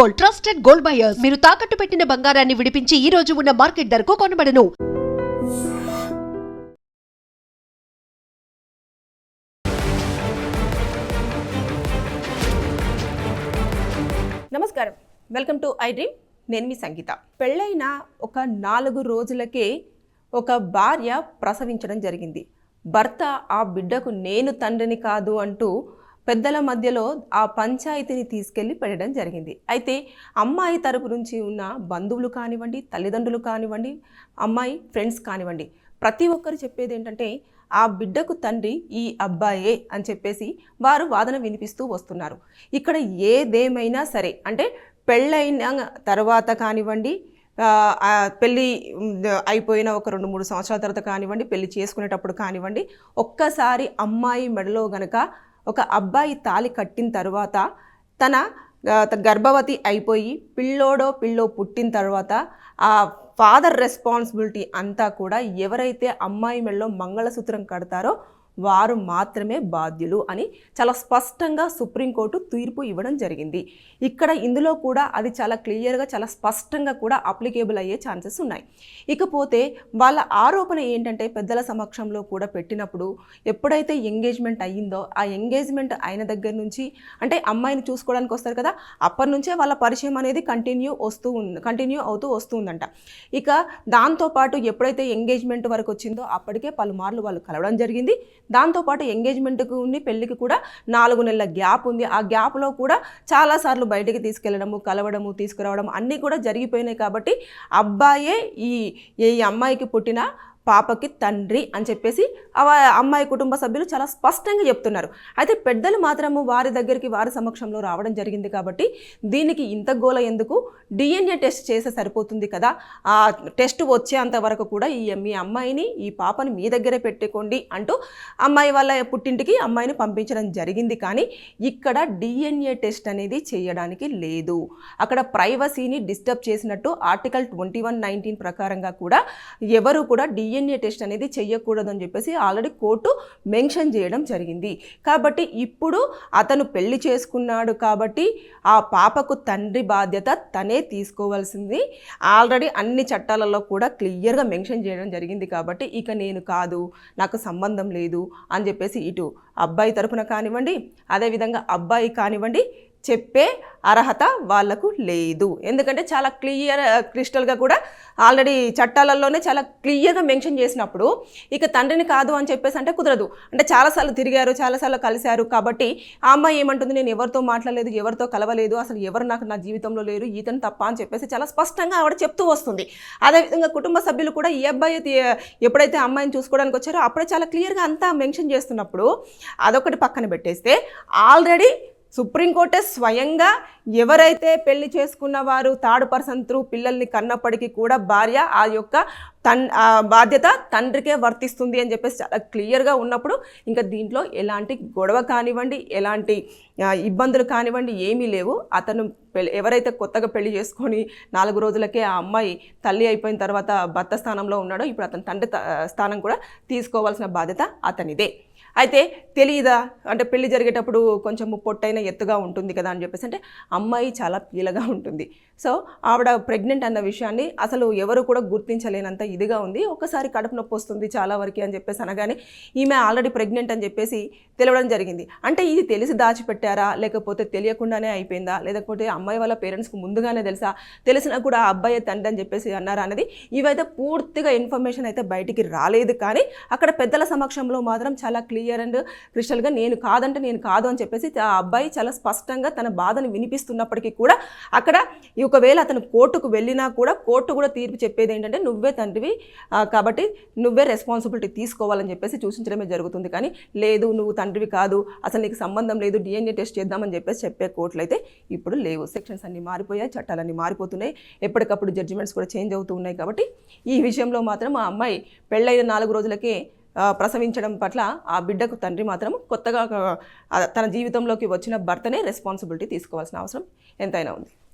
Gold trusted gold buyers. మీరు తాకట్టు పెట్టిన బంగారాన్ని విడిపించి ఈ రోజు ఉన్న మార్కెట్ ధరకు కొనబడను. నమస్కారం. Welcome to iDream. నేను మీ సంగీత. పెళ్ళైన ఒక నాలుగు రోజులకే ఒక భార్య ప్రసవించడం జరిగింది. భర్త ఆ బిడ్డకు నేను తండ్రిని కాదు అంటూ పెద్దల మధ్యలో ఆ పంచాయతీని తీసుకెళ్ళి పెట్టడం జరిగింది. అయితే అమ్మాయి తరపు నుంచి ఉన్న బంధువులు కానివ్వండి తల్లిదండ్రులు కానివ్వండి అమ్మాయి ఫ్రెండ్స్ కానివ్వండి ప్రతి ఒక్కరు చెప్పేది ఏంటంటే ఆ బిడ్డకు తండ్రి ఈ అబ్బాయే అని చెప్పేసి వారు వాదన వినిపిస్తూ వస్తున్నారు. ఇక్కడ ఏదేమైనా సరే అంటే పెళ్ళైన తర్వాత కానివ్వండి పెళ్ళి అయిపోయిన ఒక రెండు మూడు సంవత్సరాల తర్వాత కానివ్వండి పెళ్ళి చేసుకునేటప్పుడు కానివ్వండి ఒక్కసారి అమ్మాయి మెడలో గనక ఒక అబ్బాయి తాలి కట్టిన తర్వాత తన త- గర్భవతి అయిపోయి పిల్లోడో పిల్లో పుట్టిన తర్వాత ఆ ఫాదర్ రెస్పాన్సిబిలిటీ అంతా కూడా ఎవరైతే అమ్మాయి మెడలో మంగళసూత్రం కడతారో వారు మాత్రమే బాధ్యులు అని చాలా స్పష్టంగా సుప్రీంకోర్టు తీర్పు ఇవ్వడం జరిగింది. ఇక్కడ ఇందులో కూడా అది చాలా క్లియర్గా చాలా స్పష్టంగా కూడా అప్లికేబుల్ అయ్యే ఛాన్సెస్ ఉన్నాయి. ఇకపోతే వాళ్ళ ఆరోపణ ఏంటంటే పెద్దల సమక్షంలో కూడా పెట్టినప్పుడు ఎప్పుడైతే ఎంగేజ్మెంట్ అయ్యిందో ఆ ఎంగేజ్మెంట్ అయిన దగ్గర నుంచి అంటే అమ్మాయిని చూసుకోవడానికి వస్తారు కదా అప్పటి నుంచే వాళ్ళ పరిచయం అనేది కంటిన్యూ వస్తూ ఉంది కంటిన్యూ అవుతూ వస్తుందంట. ఇక దాంతోపాటు ఎప్పుడైతే ఎంగేజ్మెంట్ వరకు వచ్చిందో అప్పటికే పలుమార్లు వాళ్ళు కలవడం జరిగింది. దాంతోపాటు ఎంగేజ్మెంట్కి ఉంది పెళ్ళికి కూడా నాలుగు నెలల గ్యాప్ ఉంది. ఆ గ్యాప్లో కూడా చాలాసార్లు బయటికి తీసుకెళ్ళడము కలవడము తీసుకురావడం అన్నీ కూడా జరిగిపోయినాయి కాబట్టి అబ్బాయే ఈ ఈ అమ్మాయికి పుట్టిన పాపకి తండ్రి అని చెప్పేసి ఆ అమ్మాయి కుటుంబ సభ్యులు చాలా స్పష్టంగా చెప్తున్నారు. అయితే పెద్దలు మాత్రము వారి దగ్గరికి వారి సమక్షంలో రావడం జరిగింది కాబట్టి దీనికి ఇంత గోల ఎందుకు? డిఎన్ఏ టెస్ట్ చేస్తే సరిపోతుంది కదా. ఆ టెస్ట్ వచ్చేంత వరకు కూడా ఈ మీ అమ్మాయిని ఈ పాపని మీ దగ్గరే పెట్టుకోండి అంటూ అమ్మాయి వాళ్ళ పుట్టింటికి అమ్మాయిని పంపించడం జరిగింది కానీ ఇక్కడ డిఎన్ఏ టెస్ట్ అనేది చేయడానికి లేదు. అక్కడ ప్రైవసీని డిస్టర్బ్ చేసినట్టు ఆర్టికల్ ట్వంటీ వన్ నైన్టీన్ ప్రకారంగా కూడా ఎవరు కూడా డిఎన్ఏ టెస్ట్ అనేది చేయకూడదని చెప్పేసి ఆల్రెడీ కోర్టు మెన్షన్ చేయడం జరిగింది. కాబట్టి ఇప్పుడు అతను పెళ్ళి చేసుకున్నాడు కాబట్టి ఆ పాపకు తండ్రి బాధ్యత తనే తీసుకోవాల్సింది. ఆల్రెడీ అన్ని చట్టాలలో కూడా క్లియర్గా మెన్షన్ చేయడం జరిగింది కాబట్టి ఇక నేను కాదు నాకు సంబంధం లేదు అని చెప్పేసి ఇటు అబ్బాయి తరపున కానివ్వండి అదేవిధంగా అబ్బాయి కానివ్వండి చెప్పే అర్హత వాళ్ళకు లేదు. ఎందుకంటే చాలా క్లియర్ క్రిస్టల్గా కూడా ఆల్రెడీ చట్టాలలోనే చాలా క్లియర్గా మెన్షన్ చేసినప్పుడు ఇక తండ్రిని కాదు అని చెప్పేసి అంటే కుదరదు. అంటే చాలాసార్లు తిరిగారు చాలాసార్లు కలిశారు కాబట్టి ఆ అమ్మాయి ఏమంటుంది నేను ఎవరితో మాట్లాడలేదు ఎవరితో కలవలేదు అసలు ఎవరు నాకు నా జీవితంలో లేరు ఈతను తప్ప అని చెప్పేసి చాలా స్పష్టంగా ఆవిడ చెప్తూ వస్తుంది. అదేవిధంగా కుటుంబ సభ్యులు కూడా ఈ అబ్బాయి ఎప్పుడైతే అమ్మాయిని చూసుకోవడానికి వచ్చారో అప్పుడే చాలా క్లియర్గా అంతా మెన్షన్ చేస్తున్నప్పుడు అదొకటి పక్కన పెట్టేస్తే ఆల్రెడీ సుప్రీంకోర్టే స్వయంగా ఎవరైతే పెళ్ళి చేసుకున్న వారు థర్డ్ పర్సన్ త్రూ పిల్లల్ని కన్నప్పటికీ కూడా భార్య ఆ యొక్క తన్ ఆ బాధ్యత తండ్రికే వర్తిస్తుంది అని చెప్పేసి చాలా క్లియర్గా ఉన్నప్పుడు ఇంకా దీంట్లో ఎలాంటి గొడవ కానివ్వండి ఎలాంటి ఇబ్బందులు కానివ్వండి ఏమీ లేవు. అతను పెళ్ళి ఎవరైతే కొత్తగా పెళ్ళి చేసుకొని నాలుగు రోజులకే ఆ అమ్మాయి తల్లి అయిపోయిన తర్వాత భర్త స్థానంలో ఉన్నాడో ఇప్పుడు అతని తండ్రి త- స్థానం కూడా తీసుకోవాల్సిన బాధ్యత అతనిదే. అయితే తెలియదా అంటే పెళ్ళి జరిగేటప్పుడు కొంచెం పొట్టైన ఎత్తుగా ఉంటుంది కదా అని చెప్పేసి అంటే అమ్మాయి చాలా పీలగా ఉంటుంది. సో ఆవిడ ప్రెగ్నెంట్ అన్న విషయాన్ని అసలు ఎవరు కూడా గుర్తించలేనంత ఇదిగా ఉంది. ఒకసారి కడుపు నొప్పి వస్తుంది చాలా వరకు అని చెప్పేసి అనగానే ఈమె ఆల్రెడీ ప్రెగ్నెంట్ అని చెప్పేసి తెలవడం జరిగింది. అంటే ఇది తెలిసి దాచిపెట్టారా? లేకపోతే తెలియకుండానే అయిపోయిందా? లేకపోతే అమ్మాయి వాళ్ళ పేరెంట్స్కి ముందుగానే తెలుసా? తెలిసినా కూడా ఆ అబ్బాయి తండ్రి అని చెప్పేసి అన్నారా అనేది ఇవైతే పూర్తిగా ఇన్ఫర్మేషన్ అయితే బయటికి రాలేదు. కానీ అక్కడ పెద్దల సమక్షంలో మాత్రం చాలా క్లియర్ అండ్ క్రిస్టల్గా నేను కాదంటే నేను కాదు అని చెప్పేసి ఆ అబ్బాయి చాలా స్పష్టంగా తన బాధను వినిపిస్తున్నప్పటికీ కూడా అక్కడ ఈ ఒకవేళ అతను కోర్టుకు వెళ్ళినా కూడా కోర్టు కూడా తీర్పు చెప్పేది ఏంటంటే నువ్వే తండ్రివి కాబట్టి నువ్వే రెస్పాన్సిబిలిటీ తీసుకోవాలని చెప్పేసి సూచించడమే జరుగుతుంది. కానీ లేదు నువ్వు తండ్రివి కాదు అసలు నీకు సంబంధం లేదు డిఎన్ఏ టెస్ట్ చేద్దామని చెప్పేసి చెప్పే కోర్టులు అయితే ఇప్పుడు లేవు. సెక్షన్స్ అన్నీ మారిపోయాయి చట్టాలన్నీ మారిపోతున్నాయి. ఎప్పటికప్పుడు జడ్జిమెంట్స్ కూడా చేంజ్ అవుతూ ఉన్నాయి కాబట్టి ఈ విషయంలో మాత్రం ఆ అమ్మాయి పెళ్ళైన నాలుగు రోజులకే ప్రసవించడం పట్ల ఆ బిడ్డకు తండ్రి మాత్రం కొత్తగా తన జీవితంలోకి వచ్చిన భర్తనే రెస్పాన్సిబిలిటీ తీసుకోవాల్సిన అవసరం ఎంతైనా ఉంది.